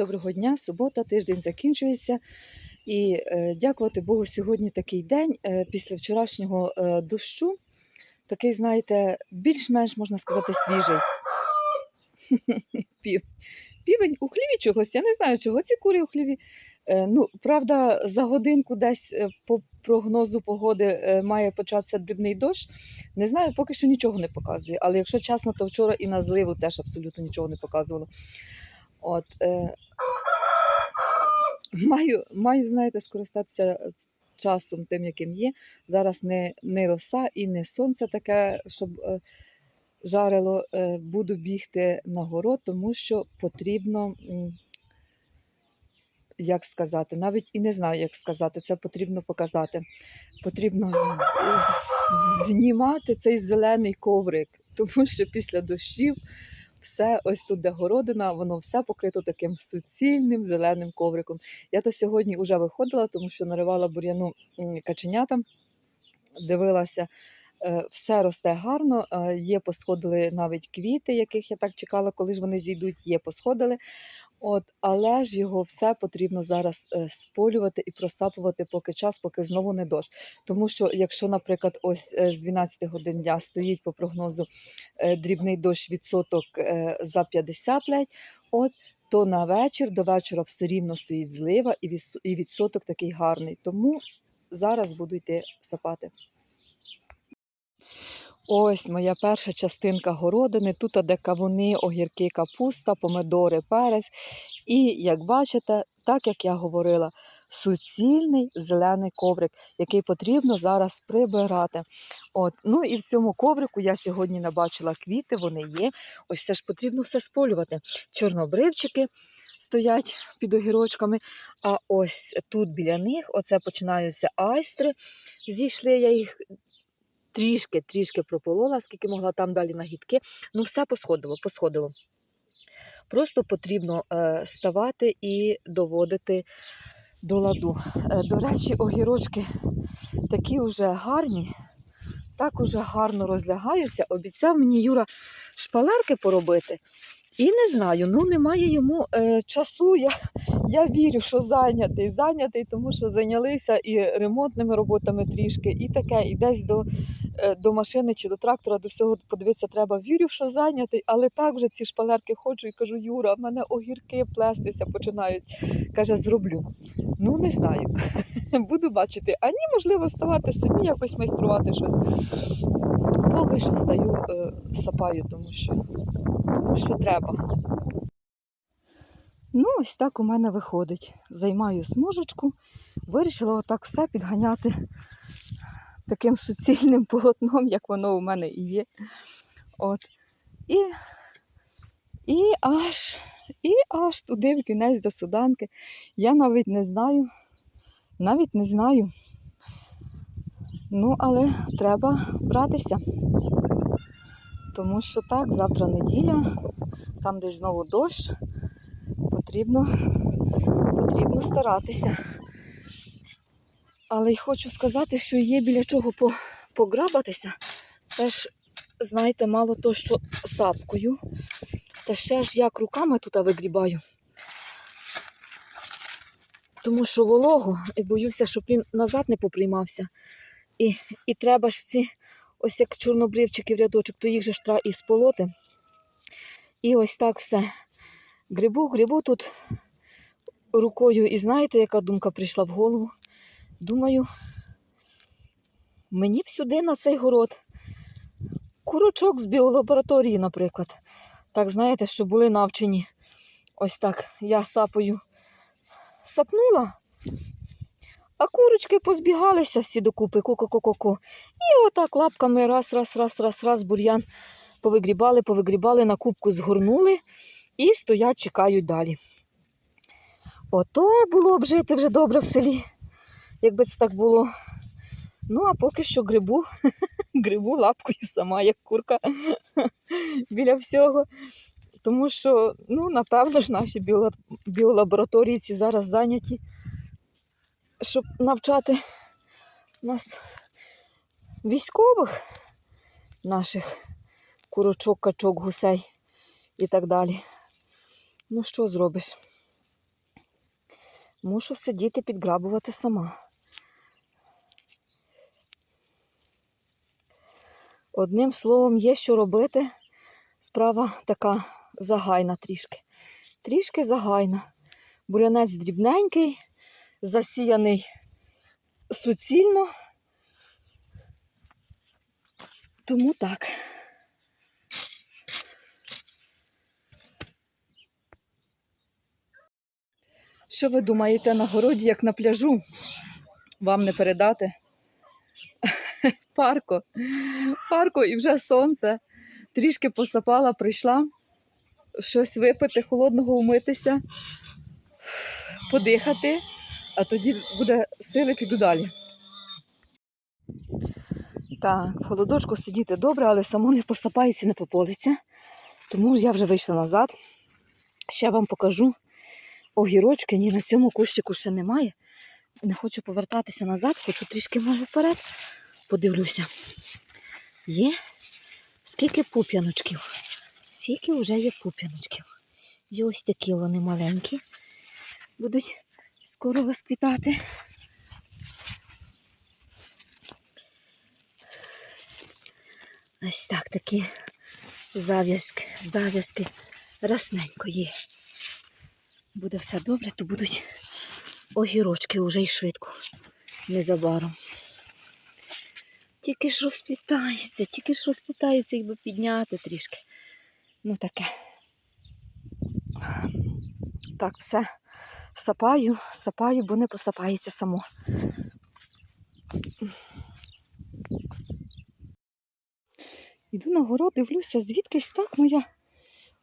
Доброго дня, субота, тиждень закінчується. І е, дякувати Богу, сьогодні такий день е, після вчорашнього е, дощу. Такий, знаєте, більш-менш можна сказати, свіжий. Пів. Півень у хліві чогось. Я не знаю, чого ці кури у хліві. Е, ну, правда, за годинку десь е, по прогнозу погоди е, має початися дрібний дощ. Не знаю, поки що нічого не показує. Але якщо чесно, то вчора і на зливу теж абсолютно нічого не показувало. От, е, маю, маю, знаєте, скористатися часом тим, яким є. Зараз не, не роса і не сонце таке, щоб е, жарило. Е, буду бігти на город, тому що потрібно, як сказати, навіть і не знаю, як сказати, це потрібно показати. Потрібно знімати цей зелений коврик, тому що після дощів все ось тут, де городина, воно все покрито таким суцільним зеленим ковриком. Я то сьогодні вже виходила, тому що наривала бур'яну каченятам, дивилася. е, Все росте гарно, е, є посходили навіть квіти, яких я так чекала, коли ж вони зійдуть, є посходили. От, але ж його все потрібно зараз е, сполювати і просапувати поки час, поки знову не дощ. Тому що, якщо, наприклад, ось е, з 12 годин дня стоїть по прогнозу е, дрібний дощ відсоток за 50 ледь, от, то на вечір до вечора все рівно стоїть злива і відсоток такий гарний. Тому зараз буду йти сапати. Ось моя перша частинка городини. Тут де кавуни, огірки, капуста, помидори, перець. І як бачите, так як я говорила, суцільний зелений коврик, який потрібно зараз прибирати. От. Ну і в цьому коврику я сьогодні набачила квіти, вони є. Ось це ж потрібно все сполювати. Чорнобривчики стоять під огірочками. А ось тут біля них оце починаються айстри. Зійшли я їх трішки, трішки прополола, скільки могла там далі нагідки. Ну, все посходило, посходило. Просто потрібно е, ставати і доводити до ладу. Е, до речі, огірочки такі вже гарні, так уже гарно розлягаються. Обіцяв мені Юра шпалерки поробити. І не знаю, ну немає йому е, часу. Я, я вірю, що зайнятий, зайнятий, тому що зайнялися і ремонтними роботами трішки, і таке, і десь до, е, до машини чи до трактора, до всього подивитися треба. Вірю, що зайнятий, але так вже ці шпалерки хочу і кажу, Юра, в мене огірки плестися починають. Каже, зроблю. Ну, не знаю. Буду бачити. А ні, можливо, ставати самі якось майструвати щось. Поки що стаю е, сапаю, тому що, тому що треба. Ну, ось так у мене виходить. Займаю смужечку, вирішила отак все підганяти таким суцільним полотном, як воно у мене і є. От. І, і аж, і аж туди в кінець до суданки. Я навіть не знаю, навіть не знаю. Ну, але треба братися. Тому що так, завтра неділя, там десь знову дощ, потрібно, потрібно старатися. Але й хочу сказати, що є біля чого по- пограбатися. Це ж, знаєте, мало то, що сапкою. Та ще ж як руками тут вигрібаю. Тому що волого, і боюся, щоб він назад не поприймався. І, і треба ж ці, ось як чорнобривчики в рядочок, то їх же ж треба і сполоти. І ось так все. Грибу, грибу тут рукою. І знаєте, яка думка прийшла в голову? Думаю, мені б сюди на цей город. Курочок з біолабораторії, наприклад. Так, знаєте, що були навчені. Ось так я сапою сапнула, а курочки позбігалися всі докупи, ко-ко-ко-ко-ко. І отак лапками раз, раз, раз, раз, раз, бур'ян повигрібали, повигрібали, на кубку згорнули і стоять, чекають далі. Ото було б жити вже добре в селі, якби це так було. Ну, а поки що грибу, грибу лапкою сама, як курка біля всього. Тому що, ну, напевно ж, наші біолабораторії ці зараз зайняті, щоб навчати нас військових наших курочок, качок, гусей і так далі. Ну, що зробиш? Мушу сидіти підграбувати сама. Одним словом, є що робити. Справа така загайна трішки. Трішки загайна. Бурянець дрібненький, засіяний суцільно. Тому так. Що ви думаєте на городі, як на пляжу? Вам не передати? Парко. Парко і вже сонце. Трішки посапала, прийшла щось випити, холодного умитися, подихати, а тоді буде сили піду далі. Так, в холодочку сидіти добре, але само не посапається, не пополиться. Тому ж я вже вийшла назад. Ще вам покажу огірочки. Ні, на цьому кущику ще немає. Не хочу повертатися назад, хочу трішки може вперед. Подивлюся. Є скільки пуп'яночків. Скільки вже є пуп'яночків. І ось такі вони маленькі. Будуть скоро розквітати. Ось так такі зав'язки, зав'язки расненько. Буде все добре, то будуть огірочки уже й швидко, незабаром. Тільки ж розплітається, тільки ж розплітається, якби підняти трішки. Ну таке. Так, все. Сапаю, сапаю, бо не посапається само. Іду на город, дивлюся, звідкись так моя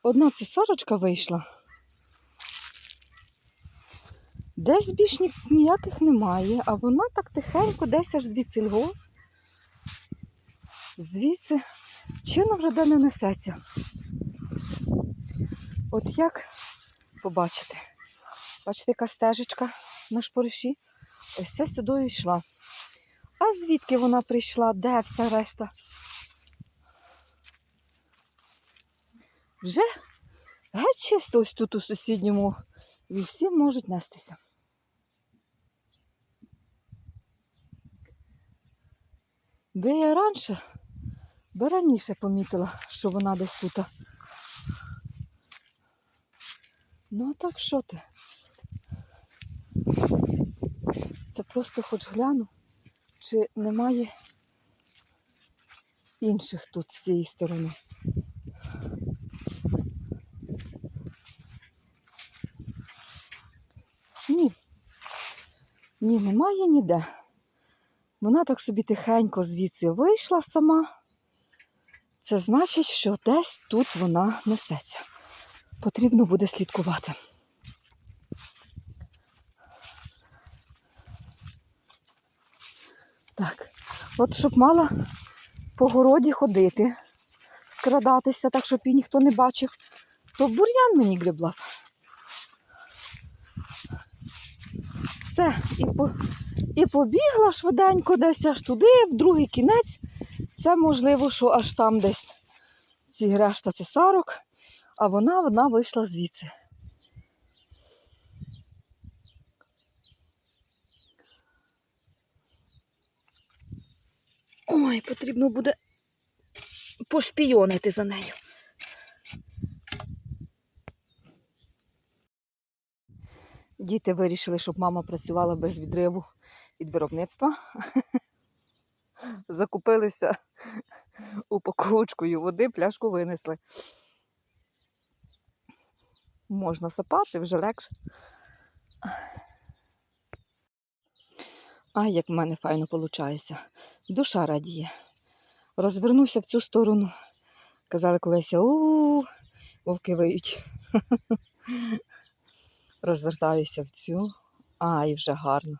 одна цесарочка вийшла. Десь більш ніяких немає, а вона так тихенько десь аж звідси льго. Звідси чином вже де не несеться. От як побачите? Бачите, яка стежечка на шпориші? Ось це сюди йшла. А звідки вона прийшла? Де вся решта? Вже геть чисто ось тут у сусідньому і всі можуть нестися. Би я раніше, би раніше помітила, що вона десь тут. Ну а так що ти? Це просто хоч гляну, чи немає інших тут з цієї сторони. Ні. Ні, немає ніде. Вона так собі тихенько звідси вийшла сама. Це значить, що десь тут вона несеться. Потрібно буде слідкувати. Так, от щоб мала по городі ходити, скрадатися, так, щоб її ніхто не бачив, то бур'ян мені гребла. Все, і, по, і побігла швиденько десь аж туди, в другий кінець. Це можливо, що аж там десь ці решта цесарок, а вона вона вийшла звідси. Ой, потрібно буде пошпійонити за нею. Діти вирішили, щоб мама працювала без відриву від виробництва. Закупилися упаковочкою води, пляшку винесли. Можна сапати, вже легше. А як в мене файно виходить. Душа радіє. Розвернуся в цю сторону. Казали колись, у вовки виють. Розвертаюся в цю. Ай, вже гарно.